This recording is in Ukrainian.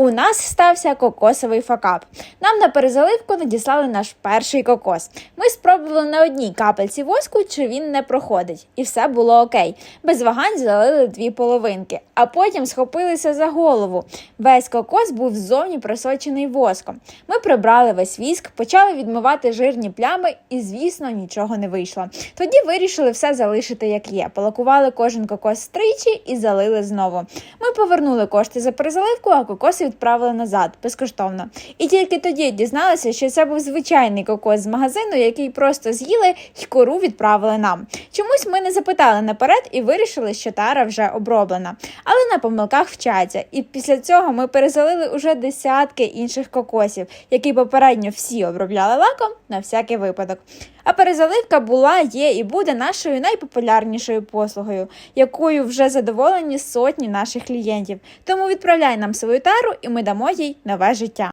У нас стався кокосовий факап. Нам на перезаливку надіслали наш перший кокос. Ми спробували на одній капельці воску, чи він не проходить, і все було окей. Без вагань залили дві половинки, а потім схопилися за голову. Весь кокос був ззовні просочений воском. Ми прибрали весь віск, почали відмивати жирні плями, і, звісно, нічого не вийшло. Тоді вирішили все залишити як є. Полакували кожен кокос тричі і залили знову. Ми повернули кошти за перезаливку, а кокоси відправили назад безкоштовно. І тільки тоді дізналися, що це був звичайний кокос з магазину, який просто з'їли й кору відправили нам. Чомусь ми не запитали наперед і вирішили, що тара вже оброблена. Але на помилках вчаться. І після цього ми перезалили уже десятки інших кокосів, які попередньо всі обробляли лаком на всякий випадок. А перезаливка була, є і буде нашою найпопулярнішою послугою, якою вже задоволені сотні наших клієнтів. Тому відправляй нам свою тару, і ми дамо їй нове життя.